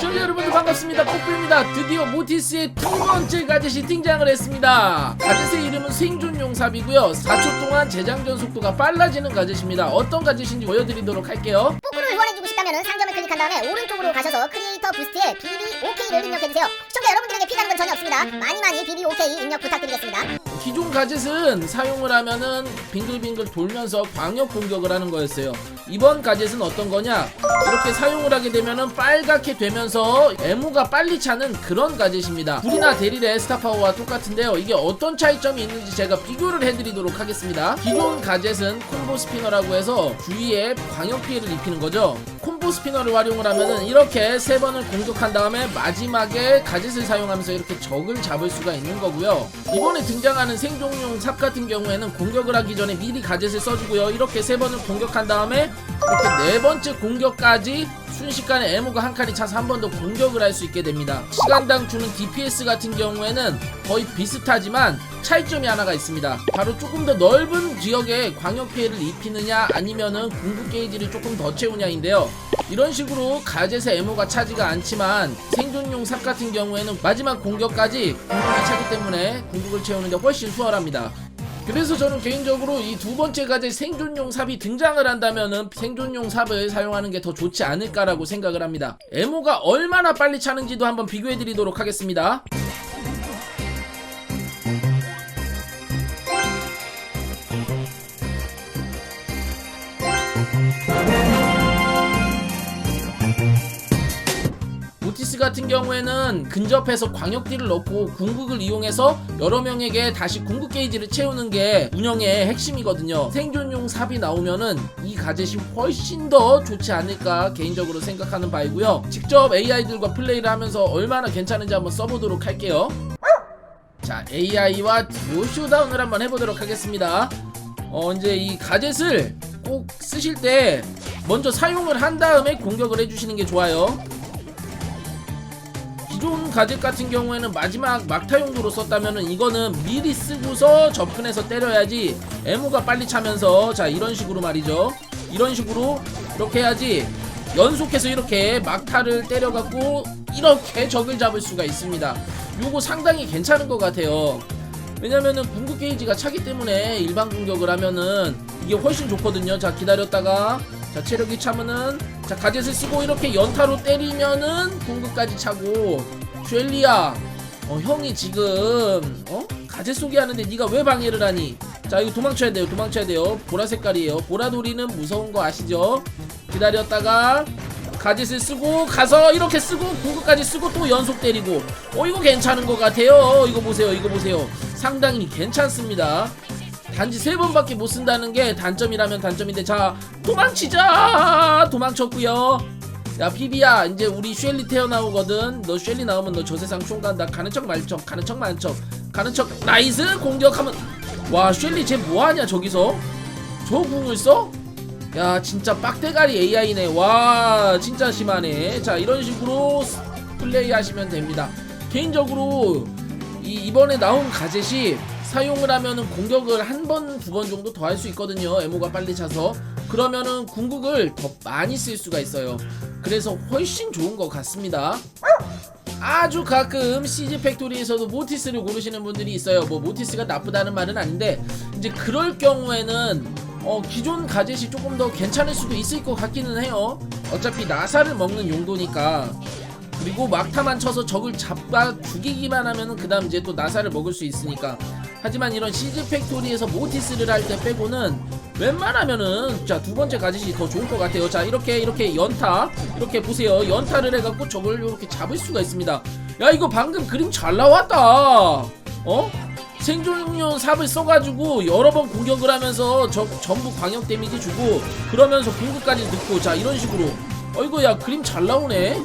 시청자 여러분들 반갑습니다. 뽀뽀입니다. 드디어 모티스의 두 번째 가젯이 등장을 했습니다. 가젯의 이름은 생존용 삽이고요. 4초 동안 재장전 속도가 빨라지는 가젯입니다. 어떤 가젯인지 보여드리도록 할게요. 뽀뽀를 후원해주고 싶다 면 상점을 클릭한 다음에 오른쪽으로 가셔서 크리에이터 부스트에 BBOK를 입력해주세요. 시청자 여러분들에게 피하는 건 전혀 없습니다. 많이 많이 BBOK 입력 부탁드리겠습니다. 기존 가젯은 사용을 하면은 빙글빙글 돌면서 광역 공격을 하는 거였어요. 이번 가젯은 어떤 거냐? 이렇게 사용을 하게 되면은 빨갛게 되면서 에모가 빨리 차는 그런 가젯입니다. 불이나 데릴의 스타파워와 똑같은데요. 이게 어떤 차이점이 있는지 제가 비교를 해드리도록 하겠습니다. 기존 가젯은 콤보 스피너라고 해서 주위에 광역 피해를 입히는 거죠. 콤보 스피너를 활용을 하면은 이렇게 세 번을 공격한 다음에 마지막에 가젯을 사용하면서 이렇게 적을 잡을 수가 있는 거고요. 이번에 등장하는 생존용 삽 같은 경우에는 공격을 하기 전에 미리 가젯을 써주고요. 이렇게 세 번을 공격한 다음에 이렇게 네 번째 공격까지 순식간에 에모가 한 칸이 차서 한 번 더 공격을 할 수 있게 됩니다. 시간당 주는 DPS 같은 경우에는 거의 비슷하지만 차이점이 하나가 있습니다. 바로 조금 더 넓은 지역에 광역 피해를 입히느냐 아니면은 궁극 게이지를 조금 더 채우냐인데요. 이런 식으로 가젯의 에모가 차지가 않지만 생존용 삽 같은 경우에는 마지막 공격까지 궁극이 차기 때문에 궁극을 채우는데 훨씬 수월합니다. 그래서 저는 개인적으로 이 두 번째 가젯 생존용 삽이 등장을 한다면은 생존용 삽을 사용하는 게 더 좋지 않을까라고 생각을 합니다. 에모가 얼마나 빨리 차는지도 한번 비교해 드리도록 하겠습니다. 같은 경우에는 근접해서 광역딜을 넣고 궁극을 이용해서 여러 명에게 다시 궁극 게이지를 채우는 게 운영의 핵심이거든요. 생존용 삽이 나오면은 이 가젯이 훨씬 더 좋지 않을까 개인적으로 생각하는 바이고요. 직접 AI들과 플레이를 하면서 얼마나 괜찮은지 한번 써보도록 할게요. 자, AI와 듀오 쇼다운을 한번 해보도록 하겠습니다. 어, 이제 이 가젯을 꼭 쓰실 때 먼저 사용을 한 다음에 공격을 해주시는 게 좋아요. 기존 가젯 같은 경우에는 마지막 막타 용도로 썼다면은 이거는 미리 쓰고서 접근해서 때려야지 에모가 빨리 차면서 자 이런 식으로 말이죠. 이런 식으로 이렇게 해야지 연속해서 이렇게 막타를 때려갖고 이렇게 적을 잡을 수가 있습니다. 요거 상당히 괜찮은 것 같아요. 왜냐면은 궁극 게이지가 차기 때문에 일반 공격을 하면은 이게 훨씬 좋거든요. 자 기다렸다가 자 체력이 차면은 자 가젯을 쓰고 이렇게 연타로 때리면은 궁극까지 차고 쉘리야 어 형이 지금 어? 가젯 쏘기 하는데 네가 왜 방해를 하니? 자 이거 도망쳐야 돼요 도망쳐야 돼요. 보라 색깔이에요. 보라돌이는 무서운 거 아시죠? 기다렸다가 가젯을 쓰고 가서 이렇게 쓰고 궁극까지 쓰고 또 연속 때리고. 어 이거 괜찮은 것 같아요. 이거 보세요 이거 보세요. 상당히 괜찮습니다 단지 세 번밖에 못 쓴다는 게 단점이라면 단점인데 자 도망치자! 도망쳤고요. 야 피비야 이제 우리 쉘리 태어나오거든. 너 쉘리 나오면 너 저 세상 총 간다. 가는 척 말척 가는 척 말척 가는 척. 나이스! 공격하면. 와 쉘리 쟤 뭐하냐 저기서? 저 궁을 써? 야 진짜 빡대가리 AI네. 와 진짜 심하네. 자 이런 식으로 스- 플레이 하시면 됩니다. 개인적으로 이 이번에 나온 가젯이 사용을 하면은 공격을 한 번 두 번 정도 더 할 수 있거든요 에모가 빨리 차서 그러면은 궁극을 더 많이 쓸 수가 있어요 그래서 훨씬 좋은 것 같습니다 아주 가끔 CG 팩토리에서도 모티스를 고르시는 분들이 있어요. 뭐 모티스가 나쁘다는 말은 아닌데 이제 그럴 경우에는 어 기존 가젯이 조금 더 괜찮을 수도 있을 것 같기는 해요. 어차피 나사를 먹는 용도니까. 그리고 막타만 쳐서 적을 잡아 죽이기만 하면은 그다음 이제 또 나사를 먹을 수 있으니까. 하지만 이런 CG 팩토리에서 모티스를 할 때 빼고는 웬만하면은 자 두 번째 가짓이 더 좋을 것 같아요. 자 이렇게 이렇게 연타 이렇게 보세요. 연타를 해갖고 적을 이렇게 잡을 수가 있습니다. 야 이거 방금 그림 잘 나왔다. 어? 생존용 삽을 써가지고 여러 번 공격을 하면서 적 전부 광역 데미지 주고 그러면서 공격까지 넣고 자 이런 식으로 어이구 야 그림 잘 나오네.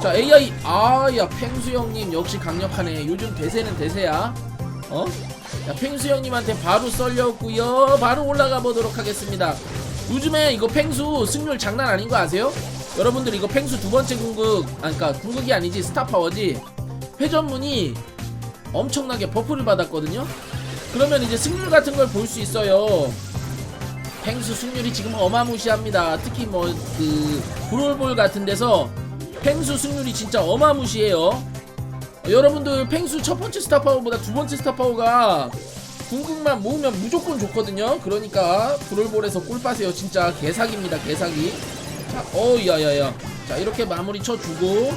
자 AI 아야 펭수 형님 역시 강력하네. 요즘 대세는 대세야. 어? 야, 펭수 형님한테 바로 썰렸고요. 바로 올라가 보도록 하겠습니다. 요즘에 이거 펭수 승률 장난 아닌 거 아세요? 여러분들 이거 펭수 두 번째 궁극, 아, 그니까 궁극이 아니지 스타 파워지. 회전문이 엄청나게 버프를 받았거든요. 그러면 이제 승률 같은 걸 볼 수 있어요. 펭수 승률이 지금 어마무시합니다. 특히 뭐 그 브롤볼 같은 데서 펭수 승률이 진짜 어마무시해요 어, 여러분들 펭수 첫 번째 스타파워보다 두 번째 스타파워가 궁극만 모으면 무조건 좋거든요. 그러니까 브롤볼에서 꿀 빠세요. 진짜 개사기입니다. 개사기. 자, 어 야야야. 자 이렇게 마무리 쳐주고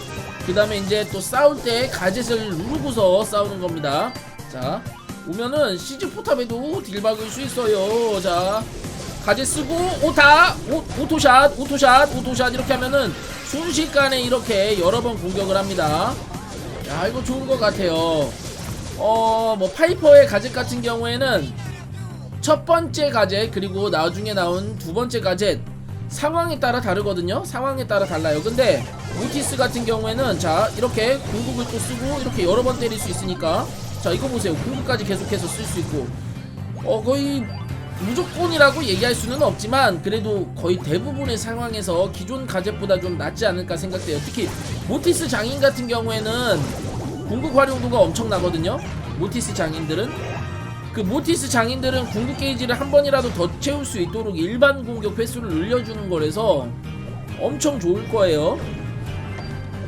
그 다음에 이제 또 싸울 때 가젯을 누르고서 싸우는 겁니다. 자 오면은 시즈 포탑에도 딜 박을 수 있어요. 자 가젯 쓰고 오타 오, 오토샷 오토샷 오토샷 이렇게 하면은 순식간에 이렇게 여러 번 공격을 합니다 야 이거 좋은 것 같아요. 어 뭐 파이퍼의 가젯 같은 경우에는 첫 번째 가젯 그리고 나중에 나온 두 번째 가젯 상황에 따라 다르거든요. 상황에 따라 달라요. 근데 오티스 같은 경우에는 자 이렇게 궁극을 또 쓰고 이렇게 여러 번 때릴 수 있으니까 자 이거 보세요. 궁극까지 계속해서 쓸 수 있고. 어 거의 무조건이라고 얘기할 수는 없지만 그래도 거의 대부분의 상황에서 기존 가젯보다 좀 낫지 않을까 생각돼요 특히 모티스 장인 같은 경우에는 궁극 활용도가 엄청나거든요 모티스 장인들은 그 모티스 장인들은 궁극 게이지를 한 번이라도 더 채울 수 있도록 일반 공격 횟수를 늘려주는 거라서 엄청 좋을 거예요.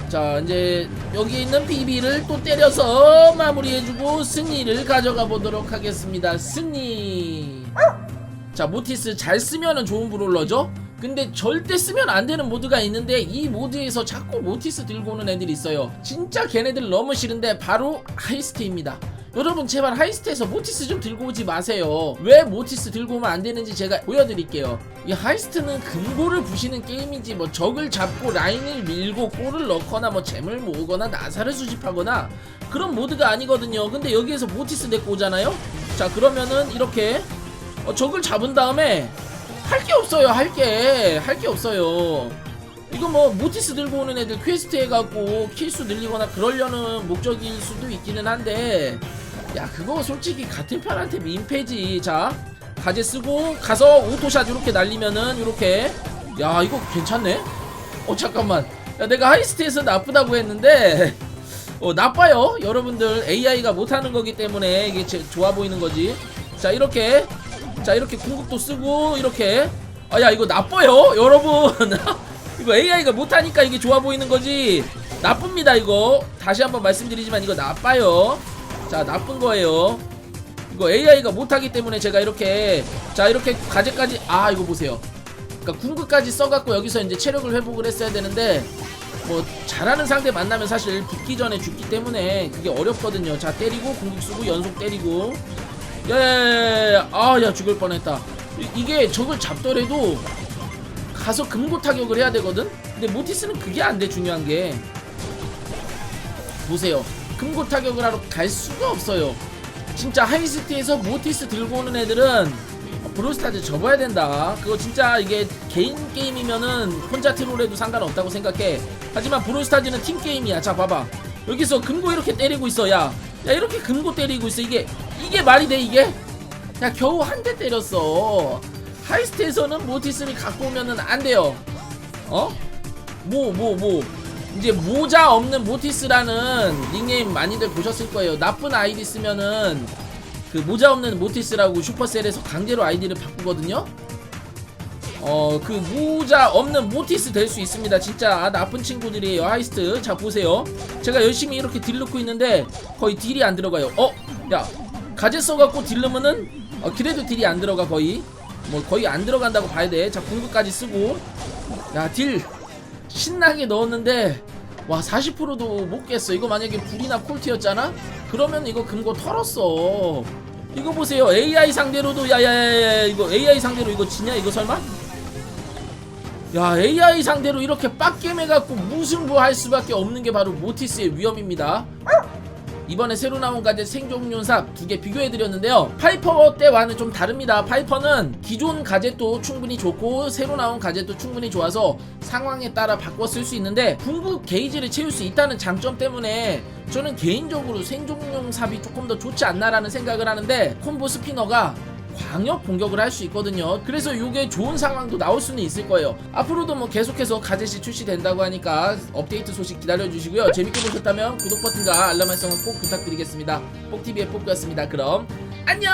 자 이제 여기 있는 BB를 또 때려서 마무리해주고 승리를 가져가 보도록 하겠습니다. 승리. 자 모티스 잘 쓰면은 좋은 브롤러죠. 근데 절대 쓰면 안 되는 모드가 있는데 이 모드에서 자꾸 모티스 들고 오는 애들이 있어요. 진짜 걔네들 너무 싫은데 바로 하이스트입니다. 여러분 제발 하이스트에서 모티스 좀 들고 오지 마세요. 왜 모티스 들고 오면 안 되는지 제가 보여드릴게요. 이 하이스트는 금고를 부시는 게임이지 뭐 적을 잡고 라인을 밀고 골을 넣거나 뭐 잼을 모으거나 나사를 수집하거나 그런 모드가 아니거든요. 근데 여기에서 모티스 데리고 오잖아요. 자 그러면은 이렇게 어, 적을 잡은 다음에 할 게 없어요. 할 게. 할 게 없어요. 이거 뭐 모티스 들고 오는 애들 퀘스트 해갖고 킬수 늘리거나 그러려는 목적일 수도 있기는 한데 야 그거 솔직히 같은 편한테 민폐지. 자 가제 쓰고 가서 오토샷 이렇게 날리면은 이렇게. 야 이거 괜찮네? 어 잠깐만. 야 내가 하이스트에서 나쁘다고 했는데 어 나빠요 여러분들. AI가 못하는 거기 때문에 이게 제, 좋아 보이는 거지. 자 이렇게 자 이렇게 궁극도 쓰고 이렇게. 아 야 이거 나빠요? 여러분. 이거 AI가 못하니까 이게 좋아 보이는 거지? 나쁩니다 이거. 다시 한번 말씀드리지만 이거 나빠요. 자 나쁜 거예요. 이거 AI가 못하기 때문에 제가 이렇게 자 이렇게 가제까지 아 이거 보세요. 그러니까 궁극까지 써갖고 여기서 이제 체력을 회복을 했어야 되는데 뭐 잘하는 상대 만나면 사실 붙기 전에 죽기 때문에 그게 어렵거든요. 자 때리고 궁극 쓰고 연속 때리고 야야야야 아야 죽을 뻔했다. 이, 이게 적을 잡더라도 가서 금고 타격을 해야 되거든? 근데 모티스는 그게 안 돼 중요한 게. 보세요. 금고 타격을 하러 갈 수가 없어요. 진짜 하이스트에서 모티스 들고 오는 애들은 브로스타즈 접어야 된다. 그거 진짜 이게 개인 게임이면은 혼자 트롤해도 상관없다고 생각해. 하지만 브로스타즈는 팀 게임이야. 자 봐봐. 여기서 금고 이렇게 때리고 있어. 야, 야 이렇게 금고 때리고 있어. 이게 이게 말이 돼 이게? 야 겨우 한 대 때렸어. 하이스트에서는 모티스를 갖고 오면은 안 돼요. 어? 뭐 뭐 뭐. 이제 모자 없는 모티스라는 닉네임 많이들 보셨을 거예요. 나쁜 아이디 쓰면은 그 모자 없는 모티스라고 슈퍼셀에서 강제로 아이디를 바꾸거든요 어그 모자 없는 모티스 될 수 있습니다. 진짜 나쁜 친구들이에요 하이스트. 자 보세요. 제가 열심히 이렇게 딜 넣고 있는데 거의 딜이 안 들어가요. 어? 야 가제 써갖고 딜 넣으면은 어, 그래도 딜이 안 들어가 거의. 뭐 거의 안 들어간다고 봐야 돼자 궁극까지 쓰고. 야 딜. 신나게 넣었는데 와 40%도 못 깼어. 이거 만약에 불이나 콜트였잖아? 그러면 이거 금고 털었어. 이거 보세요. AI 상대로도 야야야야 이거 AI 상대로 이거 지냐? 이거 설마? 야 AI 상대로 이렇게 빡겜해갖고 무승부할 수밖에 없는 게 바로 모티스의 위험입니다. 이번에 새로 나온 가젯 생존용삽 두 개 비교해드렸는데요. 파이퍼 때와는 좀 다릅니다. 파이퍼는 기존 가젯도 충분히 좋고 새로 나온 가젯도 충분히 좋아서 상황에 따라 바꿔 쓸 수 있는데 궁극 게이지를 채울 수 있다는 장점 때문에 저는 개인적으로 생존용 삽이 조금 더 좋지 않나라는 생각을 하는데 콤보 스피너가 광역 공격을 할 수 있거든요. 그래서 이게 좋은 상황도 나올 수는 있을 거예요. 앞으로도 뭐 계속해서 가젯이 출시된다고 하니까 업데이트 소식 기다려 주시고요. 재밌게 보셨다면 구독 버튼과 알람 설정은 꼭 부탁드리겠습니다. 뽁TV의 뽁이었습니다. 그럼 안녕!